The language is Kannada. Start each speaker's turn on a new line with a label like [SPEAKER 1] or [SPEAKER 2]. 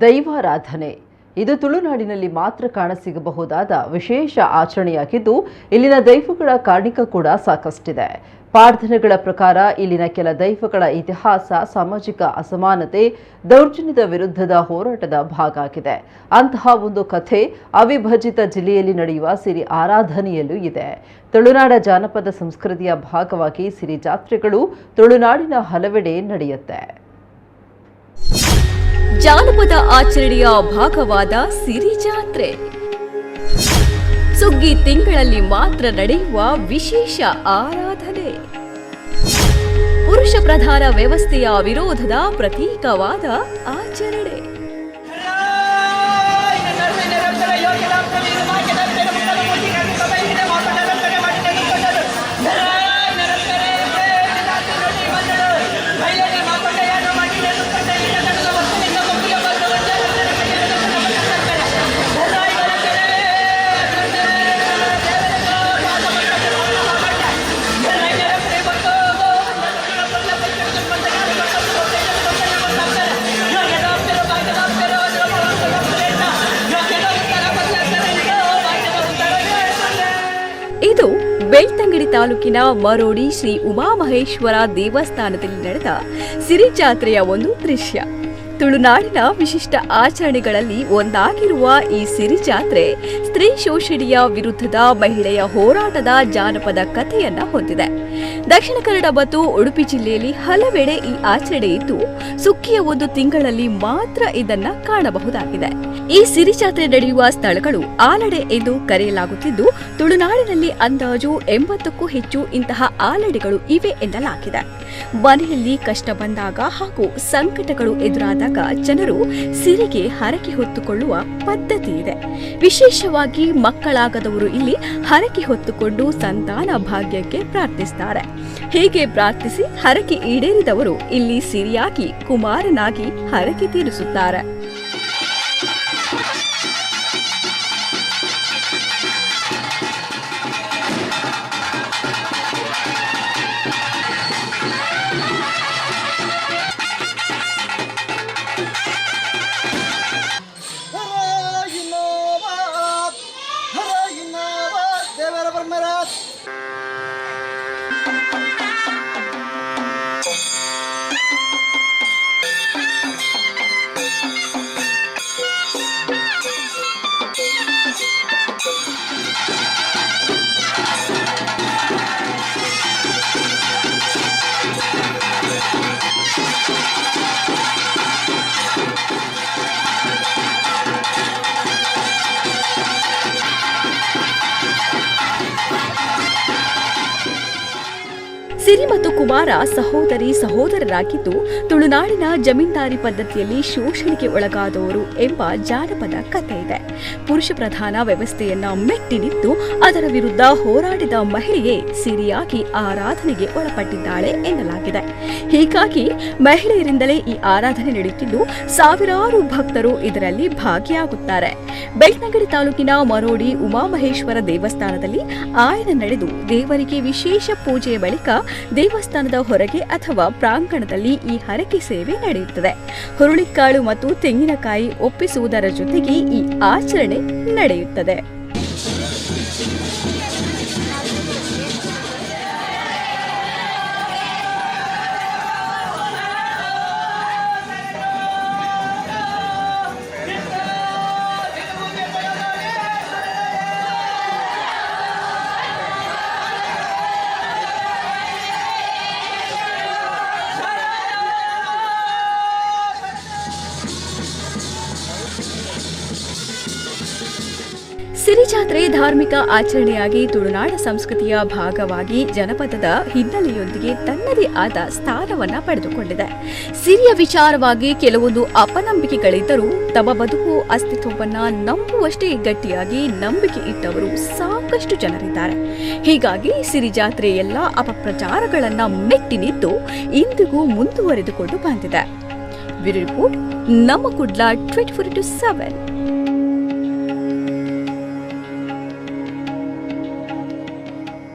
[SPEAKER 1] ದೈವಾರಾಧನೆ. ಇದು ತುಳುನಾಡಿನಲ್ಲಿ ಮಾತ್ರ ಕಾಣಸಿಗಬಹುದಾದ ವಿಶೇಷ ಆಚರಣೆಯಾಗಿದ್ದು, ಇಲ್ಲಿನ ದೈವಗಳ ಕಾರ್ಣಿಕ ಕೂಡ ಸಾಕಷ್ಟಿದೆ. ಪ್ರಾರ್ಥನೆಗಳ ಪ್ರಕಾರ ಇಲ್ಲಿನ ಕೆಲ ದೈವಗಳ ಇತಿಹಾಸ, ಸಾಮಾಜಿಕ ಅಸಮಾನತೆ, ದೌರ್ಜನ್ಯದ ವಿರುದ್ಧದ ಹೋರಾಟದ ಭಾಗ ಆಗಿದೆ. ಅಂತಹ ಒಂದು ಕಥೆ ಅವಿಭಜಿತ ಜಿಲ್ಲೆಯಲ್ಲಿ ನಡೆಯುವ ಸಿರಿ ಆರಾಧನೆಯಲ್ಲೂ ಇದೆ. ತುಳುನಾಡ ಜಾನಪದ ಸಂಸ್ಕೃತಿಯ ಭಾಗವಾಗಿ ಸಿರಿ ಜಾತ್ರೆಗಳು ತುಳುನಾಡಿನ ಹಲವೆಡೆ ನಡೆಯುತ್ತೆ.
[SPEAKER 2] ಜಾನಪದ ಆಚರಣೆಯ ಭಾಗವಾದ ಸಿರಿ ಜಾತ್ರೆ. ಸುಗ್ಗಿ ತಿಂಗಳಲ್ಲಿ ಮಾತ್ರ ನಡೆಯುವ ವಿಶೇಷ ಆರಾಧನೆ. ಪುರುಷ ಪ್ರಧಾನ ವ್ಯವಸ್ಥೆಯ ವಿರೋಧದ ಪ್ರತೀಕವಾದ ಆಚರಣೆ. ತಾಲೂಕಿನ ಮರೋಡಿ ಶ್ರೀ ಉಮಾಮಹೇಶ್ವರ ದೇವಸ್ಥಾನದಲ್ಲಿ ನಡೆದ ಸಿರಿ ಜಾತ್ರೆಯ ಒಂದು ದೃಶ್ಯ. ತುಳುನಾಡಿನ ವಿಶಿಷ್ಟ ಆಚರಣೆಗಳಲ್ಲಿ ಒಂದಾಗಿರುವ ಈ ಸಿರಿ ಜಾತ್ರೆ ಸ್ತ್ರೀ ಶೋಷಣೆಯ ವಿರುದ್ಧದ ಮಹಿಳೆಯ ಹೋರಾಟದ ಜಾನಪದ ಕಥೆಯನ್ನ ಹೊಂದಿದೆ. ದಕ್ಷಿಣ ಕನ್ನಡ ಮತ್ತು ಉಡುಪಿ ಜಿಲ್ಲೆಯಲ್ಲಿ ಹಲವೆಡೆ ಈ ಆಚರಣೆ ಇದ್ದು ಸುಕ್ಕಿಯ ಒಂದು ತಿಂಗಳಲ್ಲಿ ಮಾತ್ರ ಇದನ್ನ ಕಾಣಬಹುದಾಗಿದೆ. ಈ ಸಿರಿ ಜಾತ್ರೆ ನಡೆಯುವ ಸ್ಥಳಗಳು ಆಲಡೆ ಎಂದು ಕರೆಯಲಾಗುತ್ತಿದ್ದು, ತುಳುನಾಡಿನಲ್ಲಿ ಅಂದಾಜು ಎಂಬತ್ತಕ್ಕೂ ಹೆಚ್ಚು ಇಂತಹ ಆಲಡೆಗಳು ಇವೆ ಎನ್ನಲಾಗಿದೆ. ಮನೆಯಲ್ಲಿ ಕಷ್ಟ ಬಂದಾಗ ಹಾಗೂ ಸಂಕಟಗಳು ಎದುರಾದಾಗ ಜನರು ಸಿರಿಗೆ ಹರಕೆ ಹೊತ್ತುಕೊಳ್ಳುವ ಪದ್ಧತಿ ಇದೆ. ವಿಶೇಷವಾಗಿ ಮಕ್ಕಳಾಗದವರು ಇಲ್ಲಿ ಹರಕೆ ಹೊತ್ತುಕೊಂಡು ಸಂತಾನ ಭಾಗ್ಯಕ್ಕೆ ಪ್ರಾರ್ಥಿಸ್ತಾರೆ. ಹೀಗೆ ಪ್ರಾರ್ಥಿಸಿ ಹರಕೆ ಈಡೇರಿದವರು ಇಲ್ಲಿ ಸಿರಿಯಾಗಿ ಕುಮಾರನಾಗಿ ಹರಕೆ ತೀರಿಸುತ್ತಾರೆ. camera's. ಕುಮಾರ ಸಹೋದರಿ ಸಹೋದರರಾಗಿದ್ದು, ತುಳುನಾಡಿನ ಜಮೀನ್ದಾರಿ ಪದ್ಧತಿಯಲ್ಲಿ ಶೋಷಣೆಗೆ ಒಳಗಾದವರು ಎಂಬ ಜಾನಪದ ಕಥೆ ಇದೆ. ಪುರುಷ ಪ್ರಧಾನ ವ್ಯವಸ್ಥೆಯನ್ನ ಮೆಟ್ಟಿ ನಿಂತು ಅದರ ವಿರುದ್ಧ ಹೋರಾಡಿದ ಮಹಿಳೆಯೇ ಸಿರಿಯಾಗಿ ಆರಾಧನೆಗೆ ಒಳಪಟ್ಟಿದ್ದಾಳೆ ಎನ್ನಲಾಗಿದೆ. ಹೀಗಾಗಿ ಮಹಿಳೆಯರಿಂದಲೇ ಈ ಆರಾಧನೆ ನಡೆಯುತ್ತಿದ್ದು, ಸಾವಿರಾರು ಭಕ್ತರು ಇದರಲ್ಲಿ ಭಾಗಿಯಾಗುತ್ತಾರೆ. ಬೆಳ್ತಂಗಡಿ ತಾಲೂಕಿನ ಮರೋಡಿ ಉಮಾಮಹೇಶ್ವರ ದೇವಸ್ಥಾನದಲ್ಲಿ ಆಯನ ನಡೆದು ದೇವರಿಗೆ ವಿಶೇಷ ಪೂಜೆಯ ಬಳಿಕ ದೇವಸ್ಥಾನದ ಹೊರಗೆ ಅಥವಾ ಪ್ರಾಂಗಣದಲ್ಲಿ ಈ ಹರಕೆ ಸೇವೆ ನಡೆಯುತ್ತದೆ. ಹುರುಳಿಕಾಳು ಮತ್ತು ತೆಂಗಿನಕಾಯಿ ಒಪ್ಪಿಸುವುದರ ಜೊತೆಗೆ ಈ ಆಚರಣೆ ನಡೆಯುತ್ತದೆ. ಸಿರಿ ಜಾತ್ರೆ ಧಾರ್ಮಿಕ ಆಚರಣೆಯಾಗಿ ತುಳುನಾಡ ಸಂಸ್ಕೃತಿಯ ಭಾಗವಾಗಿ ಜನಪದದ ಹಿನ್ನೆಲೆಯೊಂದಿಗೆ ತನ್ನದೇ ಆದ ಸ್ಥಾನವನ್ನ ಪಡೆದುಕೊಂಡಿದೆ. ಸಿರಿಯ ವಿಚಾರವಾಗಿ ಕೆಲವೊಂದು ಅಪನಂಬಿಕೆಗಳಿದ್ದರೂ ತಮ್ಮ ಬದುಕು, ಅಸ್ತಿತ್ವವನ್ನ ನಂಬುವಷ್ಟೇ ಗಟ್ಟಿಯಾಗಿ ನಂಬಿಕೆ ಇಟ್ಟವರು ಸಾಕಷ್ಟು ಜನರಿದ್ದಾರೆ. ಹೀಗಾಗಿ ಸಿರಿ ಜಾತ್ರೆ ಎಲ್ಲ ಅಪಪ್ರಚಾರಗಳನ್ನು ಮೆಟ್ಟಿ ನಿಂತು ಇಂದಿಗೂ ಮುಂದುವರೆದುಕೊಂಡು ಬಂದಿದೆ. ರಿಪೋರ್ಟ್, ನಮ್ಮ Kudla twenty four into seven